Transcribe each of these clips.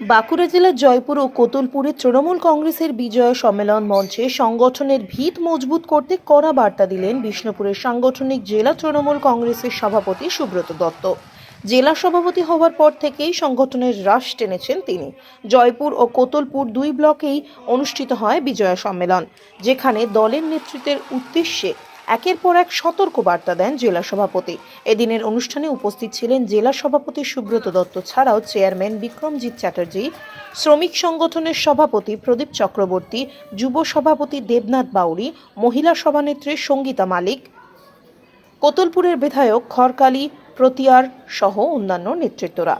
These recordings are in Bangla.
বাঁকুড়া জেলার জয়পুর ও কোতুলপুরে তৃণমূল কংগ্রেসের বিজয় সম্মেলন মঞ্চে সংগঠনের ভিত মজবুত করতে কড়া বার্তা দিলেন বিষ্ণুপুরের সাংগঠনিক জেলা তৃণমূল কংগ্রেসের সভাপতি সুব্রত দত্ত। জেলা সভাপতি হওয়ার পর থেকেই সংগঠনের রাশ টেনেছেন তিনি। জয়পুর ও কোতলপুর দুই ব্লকেই অনুষ্ঠিত হয় বিজয়া সম্মেলন, যেখানে দলের নেতৃত্বের উদ্দেশ্যে একের পর এক সতর্ক বার্তা দেন জেলা সভাপতি। এদিনের অনুষ্ঠানে উপস্থিত ছিলেন জেলা সভাপতি সুব্রত দত্ত ছাড়াও চেয়ারম্যান বিক্রমজিৎ চ্যাটার্জি, শ্রমিক সংগঠনের সভাপতি প্রদীপ চক্রবর্তী, যুব সভাপতি দেবনাথ বাউরি, মহিলা সভানেত্রী সঙ্গীতা মালিক, কোতলপুরের বিধায়ক খড়কালী, প্রতিয়ার সহ অন্যান্য নেতৃত্বরা।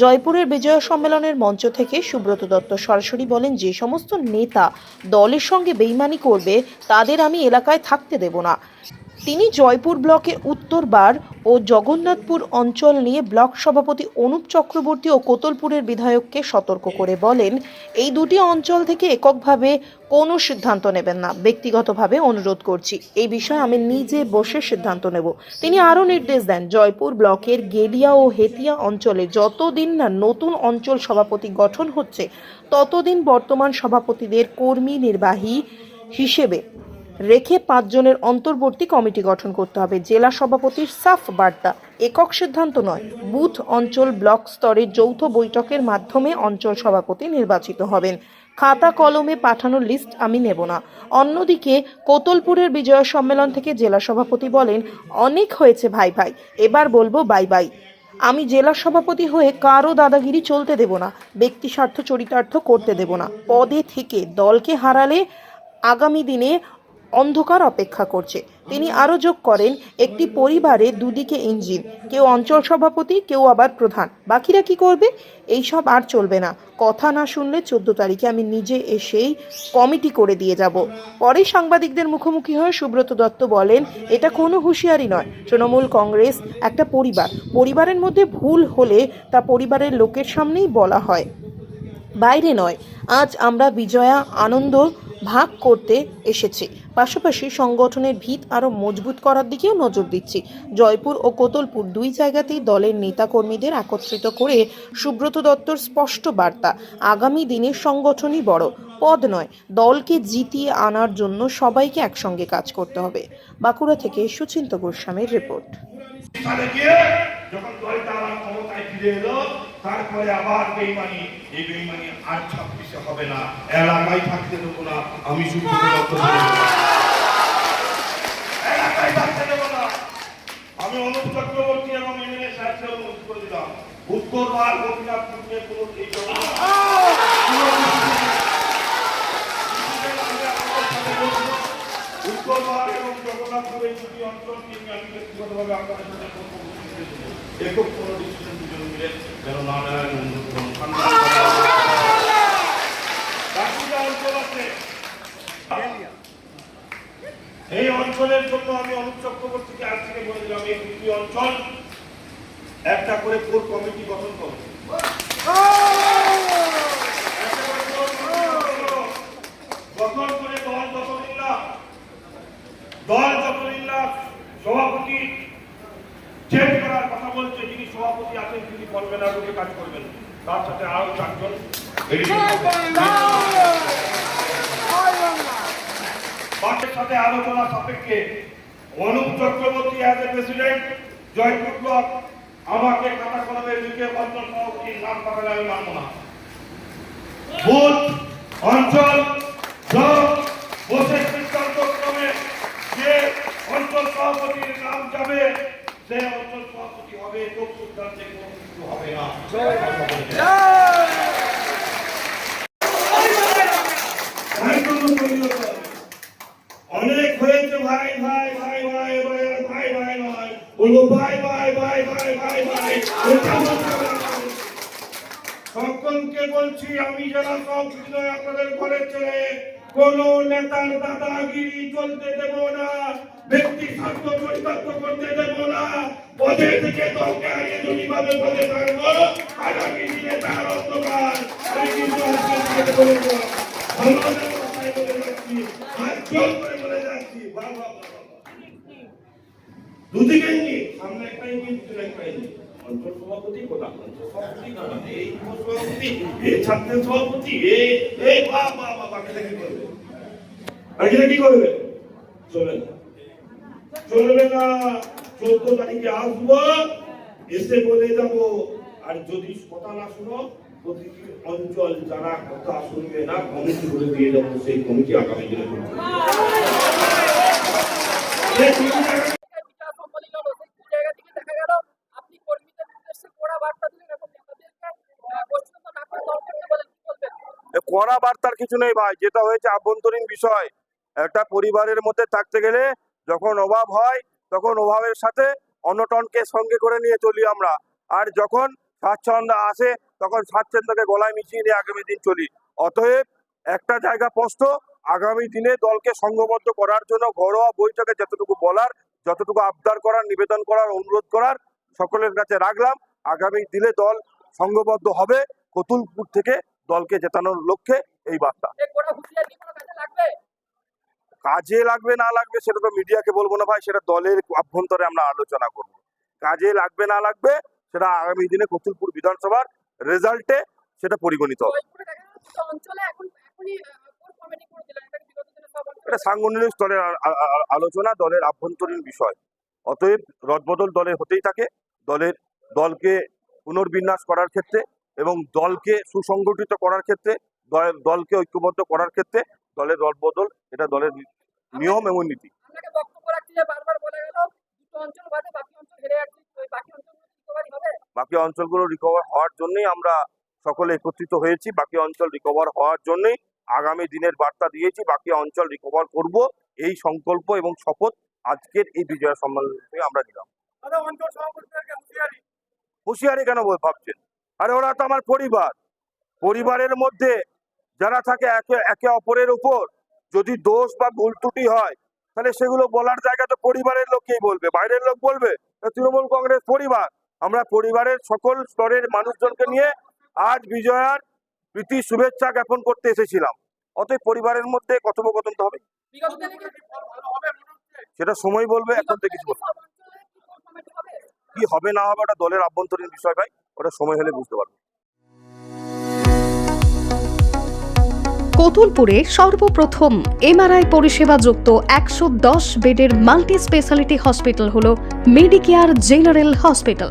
জয়পুরের বিজয় সম্মেলনের মঞ্চ থেকে সুব্রত দত্ত সরাসরি বলেন, যে সমস্ত নেতা দলের সঙ্গে বেইমানি করবে, তাদের আমি এলাকায় থাকতে দেব না। তিনি জয়পুর ব্লকের উত্তরবার ও জগন্নাথপুর অঞ্চল নিয়ে ব্লক সভাপতি অনুপ চক্রবর্তী ও কোতলপুরের বিধায়ককে সতর্ক করে বলেন, এই দুটি অঞ্চল থেকে এককভাবে কোনো সিদ্ধান্ত নেবেন না। ব্যক্তিগতভাবে অনুরোধ করছি। এই বিষয়ে আমি নিজে বসে সিদ্ধান্ত নেব। তিনি আরও নির্দেশ দেন, জয়পুর ব্লকের গেলিয়া ও হেতিয়া অঞ্চলে যতদিন না নতুন অঞ্চল সভাপতি গঠন হচ্ছে, ততদিন বর্তমান সভাপতিদের কর্মী নির্বাহী হিসেবে রেখে পাঁচজনের অন্তর্বর্তী কমিটি গঠন করতে হবে। জেলা সভাপতির সাফ বার্তা, একক সিদ্ধান্ত নয়, বুথ অঞ্চল ব্লক স্তরের যৌথ বৈঠকের মাধ্যমে অঞ্চল সভাপতি নির্বাচিত হবেন। খাতা কলমে পাঠানোর লিস্ট আমি নেব না। অন্যদিকে, কোতলপুরের বিজয় সম্মেলন থেকে জেলা সভাপতি বলেন, অনেক হয়েছে ভাই ভাই, এবার বলব বাই বাই। আমি জেলা সভাপতি হয়ে কারও দাদাগিরি চলতে দেব না, ব্যক্তি স্বার্থ চরিতার্থ করতে দেব না। পদে থেকে দলকে হারালে আগামী দিনে অন্ধকার অপেক্ষা করছে। তিনি আরও যোগ করেন, একটি পরিবারে দুদিকে ইঞ্জিন, কেউ অঞ্চল সভাপতি, কেউ আবার প্রধান। বাকিরা কি করবে? এইসব আর চলবে না। কথা না শুনলে চোদ্দ তারিখে আমি নিজে এসেই কমিটি করে দিয়ে যাব। পরে সাংবাদিকদের মুখোমুখি হয়ে সুব্রত দত্ত বলেন, এটা কোনো হুঁশিয়ারি নয়। তৃণমূল কংগ্রেস একটা পরিবার। পরিবারের মধ্যে ভুল হলে তা পরিবারের লোকের সামনেই বলা হয়। বাইরে নয়। আজ আমরা বিজয়া, আনন্দ ভাগ করতে এসেছি। পাশাপাশি সংগঠনের ভিত আরও মজবুত করার দিকেও নজর দিচ্ছি। জয়পুর ও কোতলপুর দুই জায়গাতেই দলের নেতাকর্মীদের একত্রিত করে সুব্রত দত্তর স্পষ্ট বার্তা, আগামী দিনে সংগঠনই বড়। পদ নয়, দলকে জিতিয়ে আনার জন্য সবাইকে একসঙ্গে কাজ করতে হবে। বাঁকুড়া থেকে সুচিন্ত গোস্বামীর রিপোর্ট। তারপরে আবার বেইমানি। এই বেইমানি আর ছাব্বিশে হবে না। এলাকায় থাকতে দেবো না। আমি শুধু এলাকায় থাকতে দেবো না। আমি অনুপ চক্রবর্তী এবং এমএলএ সাহেবকে অনুরোধ করে দিলাম। উত্তর আর গোপীনাথপুর নিয়ে কোনো উত্তরবার এবং জগন্নাথপুরের দুটি অঞ্চল নিয়ে আমি ব্যক্তিগতভাবে আপনাদের সাথে। একক কোনো ডিসিশন দুজন মিলে যেন না নেয় অন্য কোনো সন্ধান করা হয়। বাকিটা অঞ্চল আছে এই অঞ্চলের জন্য আমি অনুপ চক্রবর্তীকে আজ থেকে বলে দিলাম এই দুটি অঞ্চল একটা করে কোর কমিটি গঠন করে। দল সভাপতি চেঞ্জ করার কথা বলছে, যিনি সভাপতি আছেন তিনি করবেন ঢুকে কাজ করবেন। তার সাথে আরও চারজন পার্টির সাথে আলোচনা সাপেক্ষে Anup Chakraborty as a president Jaipur block আমাকে কাটা কলমে লিখে অঞ্চল সভাপতির নাম পাঠালে আমি মানব না বুথ অঞ্চল ব্লক বসে সিদ্ধান্ত ক্রমে যে অঞ্চল সভাপতির নাম যাবে সে অঞ্চল সভাপতি হবে লোক সিদ্ধান্তে কোনো কিছু হবে না অনেক হয়েছে ভাই ভাই ভাই ভাই ভাই ভাই ভাই ভাই বলব সকলকে বলছি, আমি যারা সব বিজয় আপনাদের ঘরে চলে কোন নেতার দাদাগিরি চলতে দেব না, ব্যক্তি স্বার্থ পরিত্যক্ত করতে দেব না, পদে থেকে দলকে আগে জরুরিভাবে পদে থাকব আগামী দিনে তার অন্ধকার আমি কিন্তু দুদিকে সামনে একটা ইঞ্জিন একটাই ইঞ্জিন অঞ্চল সভাপতি প্রধান অঞ্চল সভাপতি না না, এই সভাপতি এই ছাত্রের সভাপতি এই এই বা বা বা বাকিটা কি করবে? বাকিটা কি করবে? চলবে না। চলবে না। চোদ্দ তারিখে আসব এসে বলে যাব আর যদি কথা না শুনো প্রতিটি অঞ্চল যারা কথা শুনবে না কমিটি করে দিয়ে যাব সেই কমিটি আগামী দিনে করবে। কড়া বার্তার কিছু নেই ভাই, যেটা হয়েছে আভ্যন্তরীণ বিষয়। একটা পরিবারের মধ্যে থাকতে গেলে যখন অভাব হয়, তখন অভাবের সাথে অনটনকে সঙ্গে করে নিয়ে চলি আমরা। আর যখন স্বাচ্ছন্দ্য আসে, তখন স্বাচ্ছন্দ্যকে গলায় মিশিয়ে নিয়ে আগামী দিন চলি। অতএব একটা জায়গা স্পষ্ট, আগামী দিনে দলকে সংঘবদ্ধ করার জন্য ঘরোয়া বৈঠকে যতটুকু বলার, যতটুকু আবদার করার, নিবেদন করার, অনুরোধ করার সকলের কাছে রাখলাম। আগামী দিনে দল সংঘবদ্ধ হবে, কতুলপুর থেকে দলকে জেতানোর লক্ষ্যে এই বার্তা। কাজে লাগবে? না লাগবে সেটা তো মিডিয়াকে বলব না ভাই সেটা দলের অভ্যন্তরে আমরা আলোচনা করব। কাজে লাগবে না লাগবে সেটা আগামী দিনে কতুলপুর বিধানসভার রেজাল্টে সেটা পরিগণিত হবে। এটা সাংগঠনিক স্তরের আলোচনা দলের আভ্যন্তরীণ বিষয়। অতএব রদবদল দলের হতেই থাকে। দলের দলকে পুনর্বিন্যাস করার ক্ষেত্রে এবং দলকে সুসংগঠিত করার ক্ষেত্রে দলকে ঐক্যবদ্ধ করার ক্ষেত্রে দলের রদবদল এটা দলের নিয়ম এবং নীতি। বাকি অঞ্চলগুলো রিকভারি হওয়ার জন্যই আমরা সকলে একত্রিত হয়েছি বাকি অঞ্চল রিকভার হওয়ার জন্যই আগামী দিনের বার্তা দিয়েছি বাকি অঞ্চল রিকভার করব এই সংকল্প এবং শপথ আজকের এই বিজয় সম্মেলন থেকে আমরা নিলাম। হুঁশিয়ারি কেন ভাবছেন? আরে ওরা তো আমার পরিবার। পরিবারের মধ্যে যারা থাকে একে একে অপরের উপর যদি দোষ বা ভুল ত্রুটি হয় তাহলে সেগুলো বলার জায়গা তো পরিবারের লোককেই বলবে। বাইরের লোক বলবে তৃণমূল কংগ্রেস পরিবার। আমরা পরিবারের সকল স্তরের মানুষজনকে নিয়ে আজ বিজয়ার প্রীতি শুভেচ্ছা জ্ঞাপন করতে এসেছিলাম। অতএব পরিবারের মধ্যে কথোপকথন তো হবে সেটা সময় বলবে এখন থেকে কিছু বলব না। সব অঞ্চলে কি কোর কমিটি হবে কি হবে না হবে ওটা দলের আভ্যন্তরীণ বিষয় ভাই, ওটা সময় হলে বুঝতে পারব। কতুলপুরে সর্বপ্রথম এমআরআই পরিষেবা যুক্ত একশো দশ বেডের মাল্টি স্পেশালিটি হসপিটাল হল মেডিকেয়ার জেনারেল হসপিটাল।